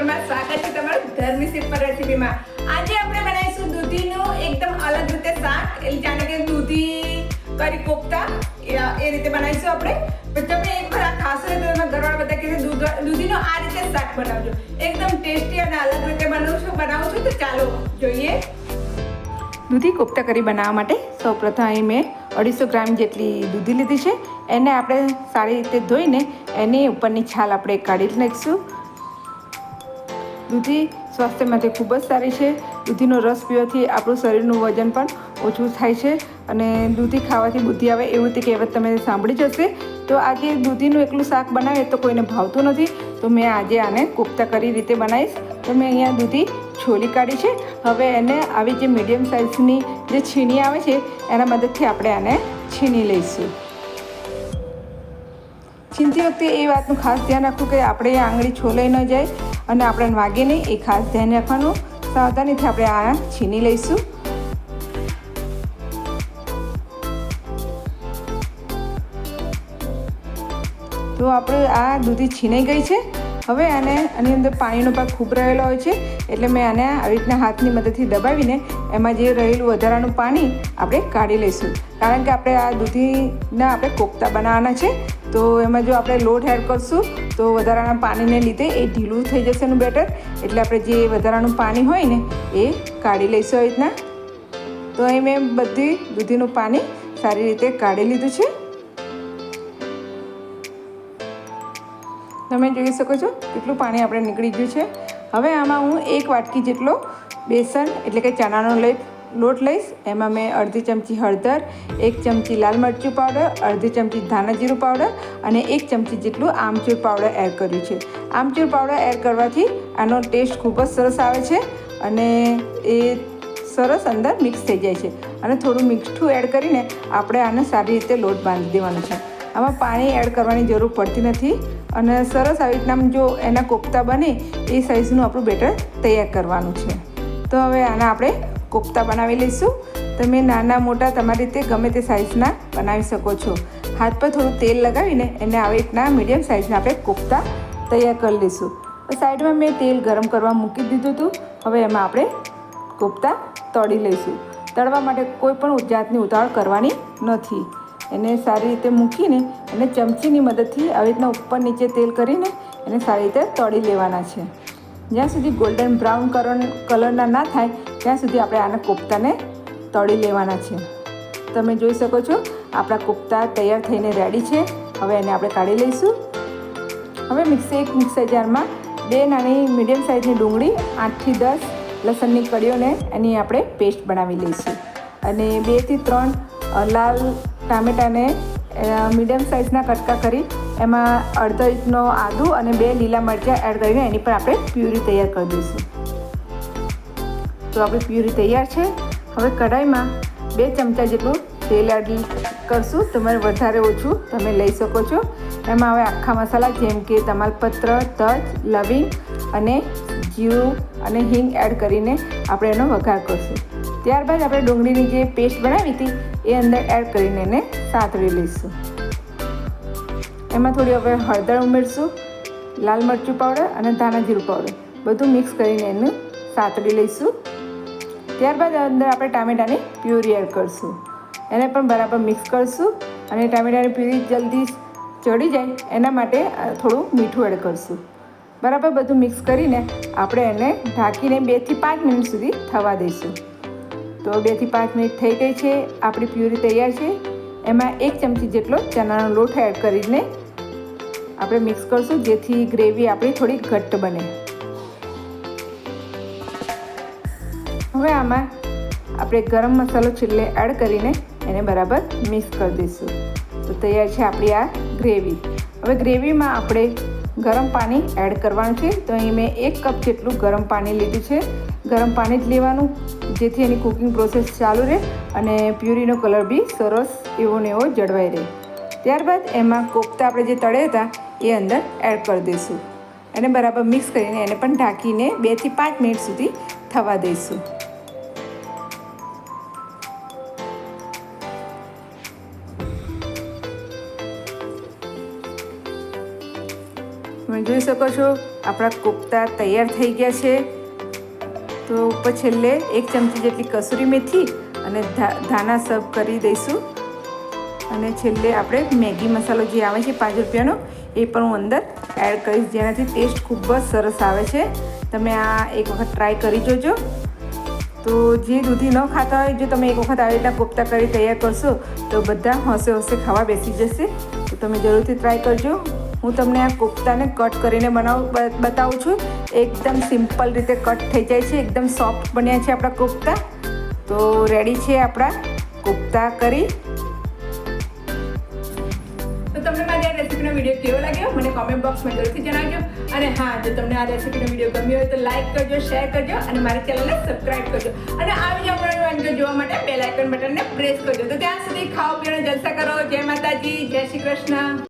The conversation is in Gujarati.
પરમાર સ્વાગત છે તમારું ધર્મી સિમ્પલ રેસીપીમાં. આજે આપણે બનાવીશું દૂધીનું એકદમ અલગ રીતે શાક. એટલે જાણે કે દૂધી કરી કોફતા. એ રીતે બનાવીશું આપણે. પણ તમે એક વાર આ ખાશો તો તમે ઘરવાળા બધા કહેશે દૂધ, દૂધીનું આ રીતે શાક બનાવજો. એકદમ ટેસ્ટી અને અલગ રીતે બનાવું છું બનાવું છું. તો ચાલો જોઈએ. દૂધી કોફતા કરી બનાવવા માટે સૌપ્રથમ અહીં મેં અઢીસો ગ્રામ જેટલી દૂધી લીધી છે. એને આપણે સારી રીતે ધોઈને એની ઉપરની છાલ આપણે કાઢી નાખીશું. દૂધી સ્વાસ્થ્ય માટે ખૂબ જ સારી છે. દૂધીનો રસ પીવાથી આપણું શરીરનું વજન પણ ઓછું થાય છે અને દૂધી ખાવાથી બુદ્ધિ આવે એવું તે કહેવત તમે સાંભળી જ હશે. તો આજે દૂધીનું એકલું શાક બનાવે તો કોઈને ભાવતું નથી. તો મેં આજે આને કોફતા કરી રીતે બનાવીશ. તો મેં અહીંયા દૂધી છોલી કાઢી છે. હવે એને આવી જે મીડિયમ સાઇઝની જે છીણી આવે છે, એના મદદથી આપણે આને છીણી લઈશું. છીનતી વખતે એ વાતનું ખાસ ધ્યાન રાખવું કે આપણે આંગળી છોલાઈ ન જાય. અને આપણે વાગે નહીં, એ ખાસ ધ્યાન રાખવાનું. સાવધાનીથી આપણે આ છીની લઈશું. તો આપણે આ દૂધી છીનાઈ ગઈ છે. હવે આને આની અંદર પાણીનો ભાગ ખૂબ રહેલો હોય છે, એટલે મેં આને આવી રીતના હાથની મદદથી દબાવીને એમાં જે રહેલું વધારાનું પાણી આપણે કાઢી લઈશું. કારણ કે આપણે આ દૂધીના આપણે કોફતા બનાવવાના છે તો એમાં જો આપણે લોટ એડ કરશું, તો વધારાના પાણીને લીધે એ ઢીલું થઈ જશે એનું બેટર. એટલે આપણે જે વધારાનું પાણી હોય ને, એ કાઢી લઈશું આવી રીતના. તો અહીં મેં બધી દૂધીનું પાણી સારી રીતે કાઢી લીધું છે. તમે જોઈ શકો છો કેટલું પાણી આપણે નીકળી ગયું છે. હવે આમાં હું એક વાટકી જેટલો બેસન, એટલે કે ચણાનો લઈ લોટ લઈશ. એમાં મેં અડધી ચમચી હળદર, એક ચમચી લાલ મરચું પાવડર અડધી ચમચી ધાણા જીરું પાવડર અને એક ચમચી જેટલું આમચૂર પાવડર એડ કર્યું છે. આમચૂર પાવડર એડ કરવાથી આનો ટેસ્ટ ખૂબ જ સરસ આવે છે અને એ સરસ અંદર મિક્સ થઈ જાય છે. અને થોડું મીઠું એડ કરીને આપણે આને સારી રીતે લોટ બાંધી દેવાનો છે. આમાં પાણી એડ કરવાની જરૂર પડતી નથી અને સરસ આવી રીતના જો એના કોફતા બને, એ સાઇઝનું આપણું બેટર તૈયાર કરવાનું છે. તો હવે આના આપણે કોફતા બનાવી લઈશું. તમે નાના, મોટા, તમારી રીતે ગમે તે સાઇઝના બનાવી શકો છો. હાથ પર થોડું તેલ લગાવીને એને આવી રીતના મીડિયમ સાઇઝના આપણે કોફતા તૈયાર કરી લઈશું. સાઈડમાં મેં તેલ ગરમ કરવા મૂકી દીધું હતું. હવે એમાં આપણે કોફતા તળી લઈશું. તળવા માટે કોઈ પણ જાતની ઉતાવળ કરવાની નથી. એને સારી રીતે મૂકીને એને ચમચીની મદદથી આવી રીતના ઉપર નીચે તેલ કરીને એને સારી રીતે તળી લેવાના છે. જ્યાં સુધી ગોલ્ડન બ્રાઉન કલર કલરના ના થાય ત્યાં સુધી આપણે આના કોફતાને તળી લેવાના છે. તમે જોઈ શકો છો, આપણા કોફતા તૈયાર થઈને રેડી છે. હવે એને આપણે કાઢી લઈશું. હવે મિક્સી, એક મિક્સર જારમાં બે નાની મીડિયમ સાઇઝની ડુંગળી, આઠથી દસ લસણની કળીઓને એની આપણે પેસ્ટ બનાવી લઈશું. અને બેથી ત્રણ લાલ ટામેટાને મીડિયમ સાઇઝના કટકા કરી, એમાં અડધો ઇંચનો આદુ અને બે લીલા મરચાં એડ કરીને એની પર આપણે પ્યુરી તૈયાર કરી દઈશું. તો આપણી પ્યુરી તૈયાર છે. હવે કઢાઈમાં બે ચમચા જેટલું તેલ એડ કરશું. તમારે વધારે ઓછું તમે લઈ શકો છો. એમાં હવે આખા મસાલા જેમ કે તમાલપત્ર, તજ, લવિંગ અને જીરું અને હિંગ એડ કરીને આપણે એનો વઘાર કરશું. ત્યારબાદ આપણે ડુંગળીની જે પેસ્ટ બનાવી હતી, એ અંદર એડ કરીને એને સાતળી લઈશું. એમાં થોડી હવે હળદર ઉમેરશું, લાલ મરચું પાવડર અને ધાણા જીરું પાવડર બધું મિક્સ કરીને એને સાતળી લઈશું. ત્યારબાદ અંદર આપણે ટામેટાની પ્યુરી એડ કરશું. એને પણ બરાબર મિક્સ કરશું અને ટામેટાની પ્યુરી જલ્દી ચડી જાય એના માટે થોડું મીઠું એડ કરશું. બરાબર બધું મિક્સ કરીને આપણે એને ઢાંકીને બેથી પાંચ મિનિટ સુધી થવા દઈશું. તો બેથી પાંચ મિનિટ થઈ ગઈ છે, આપણી પ્યુરી તૈયાર છે. એમાં એક ચમચી જેટલો ચણાનો લોટ એડ કરીને આપણે મિક્સ કરશું જેથી ગ્રેવી આપણી થોડી ઘટ્ટ બને. હવે આમાં આપણે ગરમ મસાલો છેલ્લે એડ કરીને એને બરાબર મિક્સ કરી દઈશું. તો તૈયાર છે આપણી આ ગ્રેવી હવે ગ્રેવીમાં આપણે ગરમ પાણી એડ કરવાનું છે. તો અહીં મેં એક કપ જેટલું ગરમ પાણી લીધું છે. ગરમ પાણી જ લેવાનું. જેથી એની કુકિંગ પ્રોસેસ ચાલુ રહે અને પ્યુરીનો કલર બી સરસ એવો ને એવો જળવાઈ રહે. ત્યારબાદ એમાં કોફતા આપણે જે તળે હતા, એ અંદર એડ કરી દઈશું. એને બરાબર મિક્સ કરીને એને પણ ઢાંકીને બેથી પાંચ મિનિટ સુધી થવા દઈશું. તમે જોઈ શકો છો, આપણા કોફતા તૈયાર થઈ ગયા છે. તો ઉપર છેલ્લે એક ચમચી જેટલી કસૂરી મેથી અને ધાના સર્વ કરી દઈશું. અને છેલ્લે આપણે મેગી મસાલો જે આવે છે પાંચ રૂપિયાનો, એ પણ હું અંદર એડ કરીશ, જેનાથી ટેસ્ટ ખૂબ જ સરસ આવે છે. તમે આ એક વખત ટ્રાય કરી જોજો. તો જે દૂધી ન ખાતા હોય, જો તમે એક વખત આવી રીતના કોફતા કરી તૈયાર કરશો, તો બધા હોંશે હોંશે ખાવા બેસી જશે. તો તમે જરૂરથી ટ્રાય કરજો. હું તમને આ કોફતાને કટ કરીને બનાવ બતાવું છું. એકદમ સિમ્પલ રીતે કટ થઈ જાય છે. એકદમ સોફ્ટ બન્યા છે આપણા કોફતા તો રેડી છે આપણા કોફતા કરી. તો તમને મારી રેસીપીનો વીડિયો કેવો લાગ્યો? મને કોમેન્ટ બોક્સમાં જરૂરથી જણાવજો. અને હા, જો તમને આ રેસીપીનો વીડિયો ગમ્યો હોય તો લાઈક કરજો શેર કરજો અને મારી ચેનલને સબસ્ક્રાઇબ કરજો. અને આવી જ અમારી વાનગીઓ જોવા માટે બેલ આઇકન બટનને પ્રેસ કરજો. તો ત્યાં સુધી ખાઓ પીવાનો જલસા કરો. જય માતાજી, જય શ્રી કૃષ્ણ.